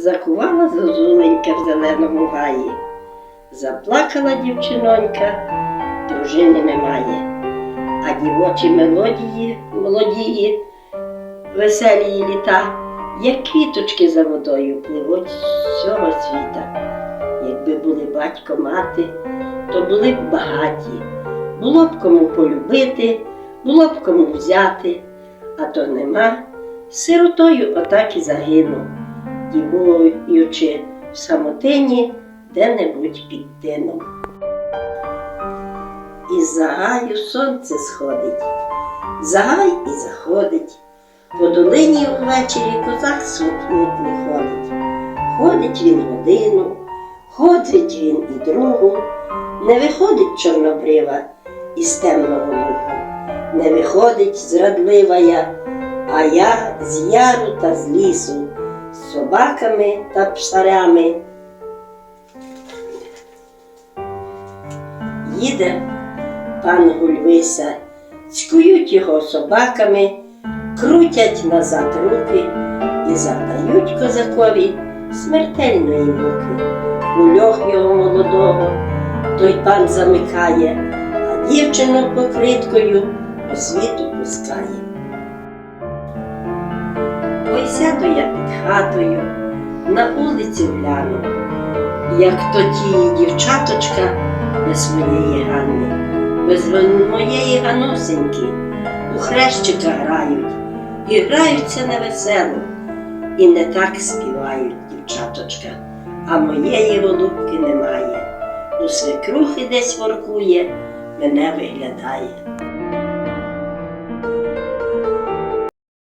закувала зозуленька в зеленому гаї. Заплакала дівчинонька, дружини немає, а дівочі мелодії молодії, веселі її літа, як квіточки за водою пливуть з цього світа. Якби були батько мати, то були б багаті, було б кому полюбити, було б кому взяти, а то нема, сиротою отак і загинув, дівуючи в самотині де-небудь під тином. Із загаю сонце сходить, загай і заходить, по долині увечері козак смутний ходить. Ходить він годину, ходить він і другу, не виходить чорнобрива із темного луку, не виходить зрадлива я, а я з яру та з лісу, з собаками та псарями. Їде пан Гульвиса, цькують його собаками, крутять назад руки і завдають козакові смертельної муки. У льох його молодого той пан замикає, а дівчину покриткою по світу пускає. Сяду я під хатою, на вулицю гляну, як то ті дівчаточка без моєї Ганни, без моєї Ганусеньки у хрещика грають, і граються невесело, і не так співають дівчаточка, а моєї голубки немає. У свекрухи десь воркує, мене виглядає.